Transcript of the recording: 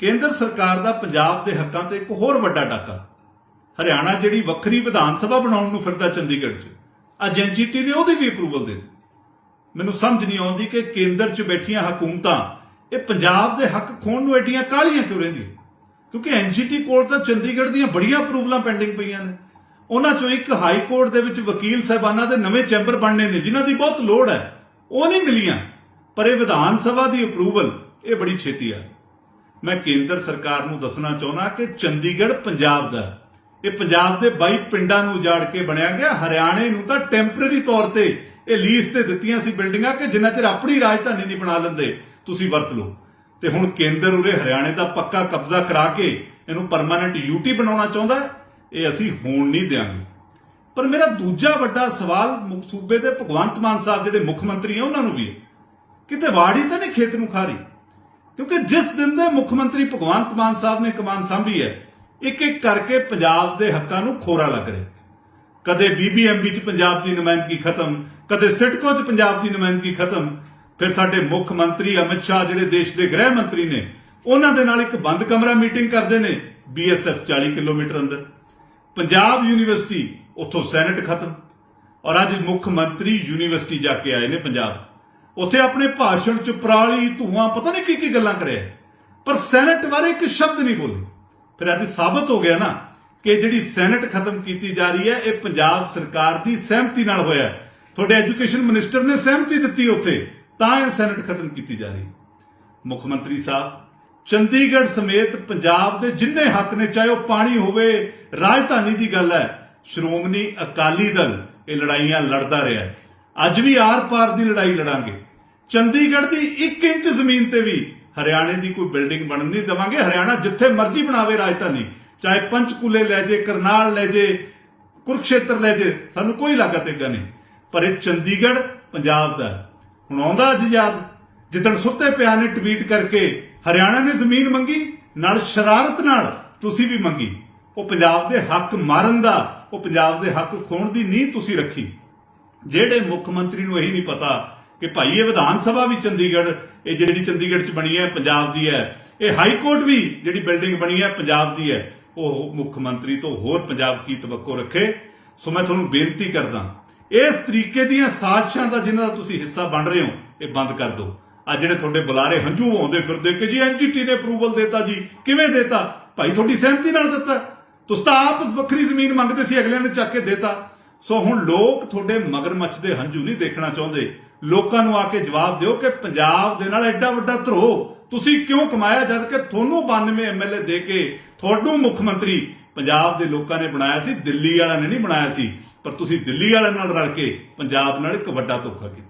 ਕੇਂਦਰ ਸਰਕਾਰ ਦਾ ਪੰਜਾਬ ਦੇ ਹੱਕਾਂ ਤੇ ਇੱਕ ਹੋਰ ਵੱਡਾ ਡਾਕਾ। ਹਰਿਆਣਾ ਜਿਹੜੀ ਵੱਖਰੀ ਵਿਧਾਨ ਸਭਾ ਬਣਾਉਣ ਨੂੰ ਫਿਰਦਾ ਚੰਡੀਗੜ੍ਹ 'ਚ, ਅੱਜ ਐਨਜੀਟੀ ਨੇ ਉਹਦੀ ਵੀ ਅਪਰੂਵਲ ਦੇ ਦਿੱਤੀ। ਮੈਨੂੰ ਸਮਝ ਨਹੀਂ ਆਉਂਦੀ ਕਿ ਕੇਂਦਰ 'ਚ ਬੈਠੀਆਂ ਹਕੂਮਤਾਂ, ਇਹ ਪੰਜਾਬ ਦੇ ਹੱਕ ਖੋਣ ਨੂੰ ਐਡੀਆਂ ਕਾਹਲੀਆਂ ਕਿਉਂ ਰਹਿੰਦੀਆਂ? ਕਿਉਂਕਿ ਐਨਜੀਟੀ ਕੋਲ ਤਾਂ ਚੰਡੀਗੜ੍ਹ ਦੀਆਂ ਬੜੀਆਂ ਅਪਰੂਵਲਾਂ ਪੈਂਡਿੰਗ ਪਈਆਂ ਨੇ। ਉਹਨਾਂ 'ਚੋਂ ਇੱਕ ਹਾਈ ਕੋਰਟ ਦੇ ਵਿੱਚ ਵਕੀਲ ਸਾਹਿਬਾਨਾਂ ਦੇ ਨਵੇਂ ਚੈਂਬਰ ਬਣਨੇ ਨੇ, ਜਿਨ੍ਹਾਂ ਦੀ ਬਹੁਤ ਲੋੜ ਹੈ। ਉਹ ਨਹੀਂ ਮਿਲੀਆਂ, ਪਰ ਇਹ ਵਿਧਾਨ ਸਭਾ ਦੀ ਅਪਰੂਵਲ ਇਹ ਬੜੀ ਛੇਤੀ ਆ। ਮੈਂ ਕੇਂਦਰ ਸਰਕਾਰ ਨੂੰ ਦੱਸਣਾ ਚਾਹੁੰਦਾ ਕਿ ਚੰਡੀਗੜ੍ਹ ਪੰਜਾਬ ਦਾ ਇਹ ਪੰਜਾਬ ਦੇ 22 ਪਿੰਡਾਂ ਨੂੰ ਉਜਾੜ ਕੇ ਬਣਿਆ ਗਿਆ। ਹਰਿਆਣੇ ਨੂੰ ਤਾਂ ਟੈਂਪਰੇਰੀ ਤੌਰ ਤੇ ਇਹ ਲੀਜ਼ ਤੇ ਦਿੱਤੀਆਂ ਸੀ ਬਿਲਡਿੰਗਾਂ ਕਿ ਜਿੰਨਾ ਚਿਰ ਆਪਣੀ ਰਾਜਧਾਨੀ ਨਹੀਂ ਬਣਾ ਲੈਂਦੇ, ਤੁਸੀਂ ਵਰਤ ਲਓ। ਤੇ ਹੁਣ ਕੇਂਦਰ ਉਰੇ ਹਰਿਆਣੇ ਦਾ ਪੱਕਾ ਕਬਜ਼ਾ ਕਰਾ ਕੇ ਇਹਨੂੰ ਪਰਮਾਨੈਂਟ ਯੂਟੀ ਬਣਾਉਣਾ ਚਾਹੁੰਦਾ ਇਹ ਅਸੀਂ ਹੋਣ ਨਹੀਂ ਦਿਆਂਗੇ। ਪਰ ਮੇਰਾ ਦੂਜਾ ਵੱਡਾ ਸਵਾਲ ਮੁੱਖ ਸੂਬੇ ਦੇ ਭਗਵੰਤ ਮਾਨ ਸਾਹਿਬ ਜਿਹੜੇ ਮੁੱਖ ਮੰਤਰੀ ਆ, ਉਹਨਾਂ ਨੂੰ ਵੀ ਕਿਤੇ ਵਾੜੀ ਤਾਂ ਨਹੀਂ ਖੇਤ ਨੂੰ ਖਾਰੀ? ਕਿਉਂਕਿ ਜਿਸ ਦਿਨ ਦੇ ਮੁੱਖ ਮੰਤਰੀ ਭਗਵੰਤ ਮਾਨ ਸਾਹਿਬ ਨੇ ਕਮਾਨ ਸੰਭੀ ਹੈ ਇੱਕ ਇੱਕ ਕਰਕੇ ਪੰਜਾਬ ਦੇ ਹੱਕਾਂ ਨੂੰ ਖੋਰਾ ਲੱਗ ਰਿਹਾ। ਕਦੇ ਬੀਬੀਐਮਬੀ 'ਚ ਪੰਜਾਬ ਦੀ ਨੁਮਾਇੰਦਗੀ ਖਤਮ, ਕਦੇ ਸਿਟਕੋ 'ਚ ਪੰਜਾਬ ਦੀ ਨੁਮਾਇੰਦਗੀ ਖਤਮ, ਫਿਰ ਸਾਡੇ ਮੁੱਖ ਮੰਤਰੀ ਅਮਿਤ ਸ਼ਾਹ, ਜਿਹੜੇ ਦੇਸ਼ ਦੇ ਗ੍ਰਹਿ ਮੰਤਰੀ ਨੇ, ਉਹਨਾਂ ਦੇ ਨਾਲ ਇੱਕ ਬੰਦ ਕਮਰਾ ਮੀਟਿੰਗ ਕਰਦੇ ਨੇ ਬੀਐਸਐਫ 40 ਕਿਲੋਮੀਟਰ ਅੰਦਰ। ਪੰਜਾਬ ਯੂਨੀਵਰਸਿਟੀ, ਉੱਥੋਂ ਸੈਨੇਟ ਖਤਮ। ਔਰ ਅੱਜ ਮੁੱਖ ਮੰਤਰੀ ਯੂਨੀਵਰਸਿਟੀ ਜਾ ਕੇ ਆਏ ਨੇ ਪੰਜਾਬ। ਉੱਥੇ ਆਪਣੇ ਭਾਸ਼ਣ 'ਚ ਪਰਾਲੀ, ਧੂਆਂ, ਪਤਾ ਨਹੀਂ ਕੀ ਕੀ ਗੱਲਾਂ ਕਰਿਆ। ਪਰ ਸੈਨੇਟ ਬਾਰੇ ਇੱਕ ਸ਼ਬਦ ਨਹੀਂ ਬੋਲੇ। ਫਿਰ ਅੱਜ ਸਾਬਤ ਹੋ ਗਿਆ ਨਾ ਕਿ ਜਿਹੜੀ ਸੈਨੇਟ ਖਤਮ ਕੀਤੀ ਜਾ ਰਹੀ ਹੈ, ਇਹ ਪੰਜਾਬ ਸਰਕਾਰ ਦੀ ਸਹਿਮਤੀ ਨਾਲ ਹੋਇਆ ਤੁਹਾਡੇ ਐਜੂਕੇਸ਼ਨ ਮਿਨਿਸਟਰ ਨੇ ਸਹਿਮਤੀ ਦਿੱਤੀ ਉੱਥੇ, ਤਾਂ ਇਹ ਸੈਨੇਟ ਖਤਮ ਕੀਤੀ ਜਾ ਰਹੀ ਮੁੱਖ ਮੰਤਰੀ ਸਾਹਿਬ, ਚੰਡੀਗੜ੍ਹ ਸਮੇਤ ਪੰਜਾਬ ਦੇ ਜਿੰਨੇ ਹੱਕ ਨੇ, ਚਾਹੇ ਉਹ ਪਾਣੀ ਹੋਵੇ, ਰਾਜਧਾਨੀ ਦੀ ਗੱਲ ਹੈ, ਸ਼੍ਰੋਮਣੀ ਅਕਾਲੀ ਦਲ ਇਹ ਲੜਾਈਆਂ ਲੜਦਾ ਰਿਹਾ ਅੱਜ ਵੀ ਆਰ-ਪਾਰ ਦੀ ਲੜਾਈ ਲੜਾਂਗੇ। ਚੰਡੀਗੜ੍ਹ ਦੀ 1 ਇੰਚ ਜ਼ਮੀਨ ਤੇ ਵੀ ਹਰਿਆਣੇ ਦੀ ਕੋਈ ਬਿਲਡਿੰਗ ਬਣਨ ਨਹੀਂ ਦੇਵਾਂਗੇ। ਹਰਿਆਣਾ ਜਿੱਥੇ ਮਰਜ਼ੀ ਬਣਾਵੇ ਰਾਜਧਾਨੀ, ਚਾਹੇ ਪੰਚਕੂਲੇ ਲੈ ਜੇ, ਕਰਨਾਲ ਲੈ ਜੇ, ਕੁਰਕਸ਼ੇਤਰ ਲੈ ਜੇ, ਸਾਨੂੰ ਕੋਈ ਲਾਗਤ ਇੱਗਾ ਨਹੀਂ। ਪਰ ਇਹ ਚੰਡੀਗੜ੍ਹ ਪੰਜਾਬ ਦਾ ਹੁਣ ਆਉਂਦਾ ਅੱਜ ਯਾਦ ਜਿੱਦਣ ਸੁੱਤੇ ਪਿਆ ਨੇ ਟਵੀਟ ਕਰਕੇ, ਹਰਿਆਣਾ ਨੇ ਜ਼ਮੀਨ ਮੰਗੀ, ਨਾਲ ਸ਼ਰਾਰਤ ਨਾਲ ਤੁਸੀਂ ਵੀ ਮੰਗੀ। ਉਹ ਪੰਜਾਬ ਦੇ ਹੱਕ ਮਾਰਨ ਦਾ, ਉਹ ਪੰਜਾਬ ਦੇ ਹੱਕ ਖੋਣ ਦੀ ਨੀਂਹ ਤੁਸੀਂ ਰੱਖੀ। ਜਿਹੜੇ ਮੁੱਖ ਮੰਤਰੀ ਨੂੰ ਇਹੀ ਨਹੀਂ ਪਤਾ ਕਿ ਭਾਈ ਇਹ ਵਿਧਾਨ ਸਭਾ ਵੀ ਚੰਡੀਗੜ੍ਹ, ਇਹ ਜਿਹੜੀ ਚੰਡੀਗੜ੍ਹ 'ਚ ਬਣੀ ਹੈ, ਪੰਜਾਬ ਦੀ ਹੈ, ਇਹ ਹਾਈ ਕੋਰਟ ਵੀ ਜਿਹੜੀ ਬਿਲਡਿੰਗ ਬਣੀ ਹੈ, ਪੰਜਾਬ ਦੀ ਹੈ, ਉਹ ਮੁੱਖ ਮੰਤਰੀ ਤੋਂ ਹੋਰ ਪੰਜਾਬ ਕੀ ਤਵੱਕੋ ਰੱਖੇ? ਸੋ ਮੈਂ ਤੁਹਾਨੂੰ ਬੇਨਤੀ ਕਰਦਾ, ਇਸ ਤਰੀਕੇ ਦੀਆਂ ਸਾਜ਼ਿਸ਼ਾਂ ਦਾ ਜਿਨ੍ਹਾਂ ਦਾ ਤੁਸੀਂ ਹਿੱਸਾ ਬਣ ਰਹੇ ਹੋ, ਇਹ ਬੰਦ ਕਰ ਦਿਓ। ਆ ਜਿਹੜੇ ਤੁਹਾਡੇ ਬੁਲਾਰੇ ਹੰਝੂ ਆਉਂਦੇ ਫਿਰਦੇ ਕਿ ਜੀ ਐਨਜੀਟੀ ਨੇ ਅਪਰੂਵਲ ਦਿੱਤਾ ਜੀ, ਕਿਵੇਂ ਦਿੱਤਾ? ਭਾਈ ਤੁਹਾਡੀ ਸਹਿਮਤੀ ਨਾਲ ਦਿੱਤਾ। ਤੁਸੀਂ ਤਾਂ ਆਪ ਵੱਖਰੀ ਜ਼ਮੀਨ ਮੰਗਦੇ ਸੀ, ਅਗਲਿਆਂ ਨੇ ਚੱਕ ਕੇ ਦਿੱਤਾ। ਸੋ ਹੁਣ ਲੋਕ ਤੁਹਾਡੇ ਮਗਰਮੱਛ ਦੇ ਹੰਝੂ ਨਹੀਂ ਦੇਖਣਾ ਚਾਹੁੰਦੇ। ਲੋਕਾਂ ਨੂੰ ਆ ਕੇ ਜਵਾਬ ਦਿਓ ਕਿ ਪੰਜਾਬ ਦੇ ਨਾਲ ਐਡਾ ਵੱਡਾ ਧਰੋ ਤੁਸੀਂ ਕਿਉਂ ਕਮਾਇਆ ਜਦ ਕਿ ਤੁਹਾਨੂੰ 92 ਐਮਐਲਏ ਦੇ ਕੇ ਤੁਹਾਨੂੰ ਮੁੱਖ ਮੰਤਰੀ ਪੰਜਾਬ ਦੇ ਲੋਕਾਂ ਨੇ ਬਣਾਇਆ ਸੀ, ਦਿੱਲੀ ਵਾਲਿਆਂ ਨੇ ਨਹੀਂ ਬਣਾਇਆ ਸੀ। ਪਰ ਤੁਸੀਂ ਦਿੱਲੀ ਵਾਲਿਆਂ ਨਾਲ ਰਲ ਕੇ ਪੰਜਾਬ ਨਾਲ ਇੱਕ ਵੱਡਾ ਧੋਖਾ ਕੀਤਾ।